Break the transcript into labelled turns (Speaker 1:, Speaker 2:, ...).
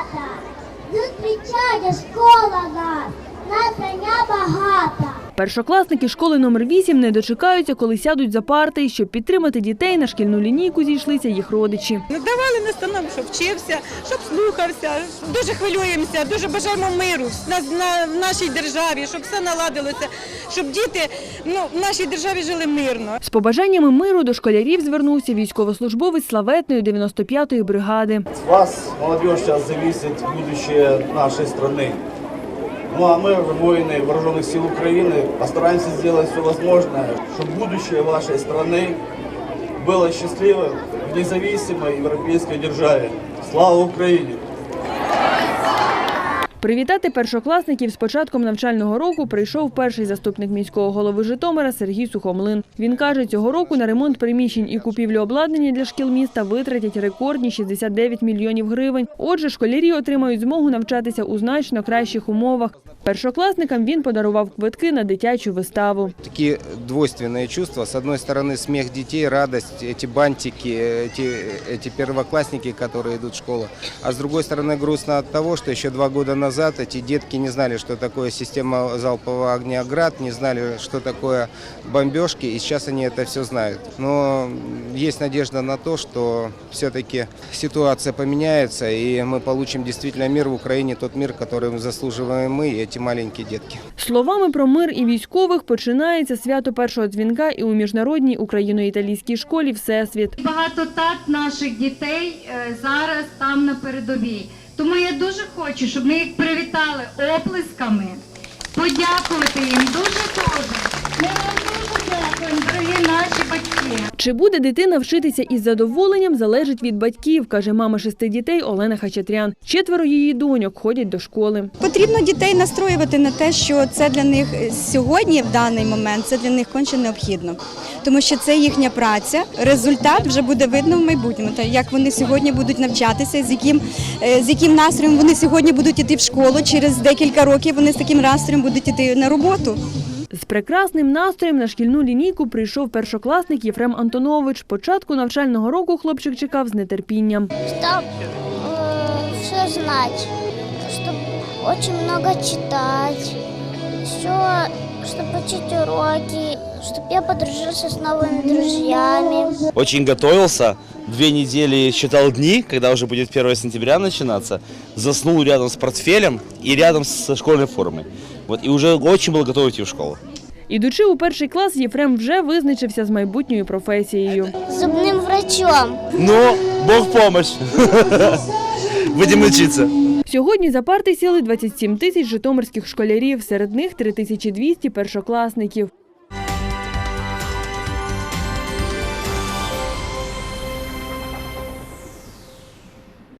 Speaker 1: дівчата, зустрічає школа нас, нас заня багата.
Speaker 2: Першокласники школи номер 8 не дочекаються, коли сядуть за парти. Щоб підтримати дітей, на шкільну лінійку зійшлися їх родичі.
Speaker 3: Ну, давали настанови, щоб вчився, щоб слухався. Дуже хвилюємося, дуже бажаємо миру на, на, в нашій державі, щоб все наладилося, щоб діти ну, в нашій державі жили мирно.
Speaker 2: З побажаннями миру до школярів звернувся військовослужбовець славетної 95-ї бригади.
Speaker 4: Вас, молодежь, сейчас зависит будущее нашей страны. Ну а мы, воины вооруженных сил Украины, постараемся сделать все возможное, чтобы будущее вашей страны было счастливым в независимой европейской державе. Слава Украине!
Speaker 2: Привітати першокласників з початком навчального року прийшов перший заступник міського голови Житомира Сергій Сухомлин. Він каже, цього року на ремонт приміщень і купівлю обладнання для шкіл міста витратять рекордні 69 мільйонів гривень. Отже, школярі отримають змогу навчатися у значно кращих умовах. Першокласникам він подарував квитки на дитячу виставу.
Speaker 5: такие двойственные чувства. С одной стороны, смех детей, радость, эти бантики, эти, эти первоклассники, которые идут в школу. А с другой стороны, грустно от того, что еще два года назад эти детки не знали, что такое система залпового огня «Град», не знали, что такое бомбежки, и сейчас они это все знают. Но есть надежда на то, что все-таки ситуация поменяется, и мы получим действительно мир в Украине, тот мир, который заслуживаем мы и эти маленькие детки.
Speaker 2: Словами про мир і військових починається свято першого дзвінка і у міжнародній україно-італійській школі Всесвіт.
Speaker 6: Багато тат наших дітей е, зараз там на передовій. Тому я дуже хочу, щоб ми їх привітали оплесками, подякувати їм дуже дуже. Ми вам дуже дякуємо, дорогі.
Speaker 2: Чи буде дитина вчитися із задоволенням, залежить від батьків, каже мама шести дітей Олена Хачатрян. Четверо її доньок ходять до школи.
Speaker 7: Потрібно дітей настроювати на те, що це для них сьогодні, в даний момент, це для них конче необхідно, тому що це їхня праця. Результат вже буде видно в майбутньому. Та як вони сьогодні будуть навчатися, з яким е, з яким настроєм вони сьогодні будуть іти в школу. Через декілька років вони з таким настроєм будуть іти на роботу
Speaker 2: З прекрасним настроєм на шкільну лінійку прийшов першокласник Єфрем Антонович. Початку навчального року хлопчик чекав з нетерпінням.
Speaker 1: Чтоб э, все знать, чтоб очень много читать, еще чтобы учить уроки, чтобы я подружился с новыми друзьями.
Speaker 8: Очень готовился, две недели считал дни, когда уже будет 1 сентября начинаться. Заснул рядом с портфелем и рядом со школьной формой. Вот, и уже очень был готов идти в школу.
Speaker 2: Ідучи у перший клас, Єфрем вже визначився з майбутньою професією.
Speaker 1: Зубним врачом.
Speaker 8: Ну, Бог помощь. Будемо вчитися.
Speaker 2: Сьогодні за парти сіли 27 тисяч житомирських школярів, серед них 3200 першокласників.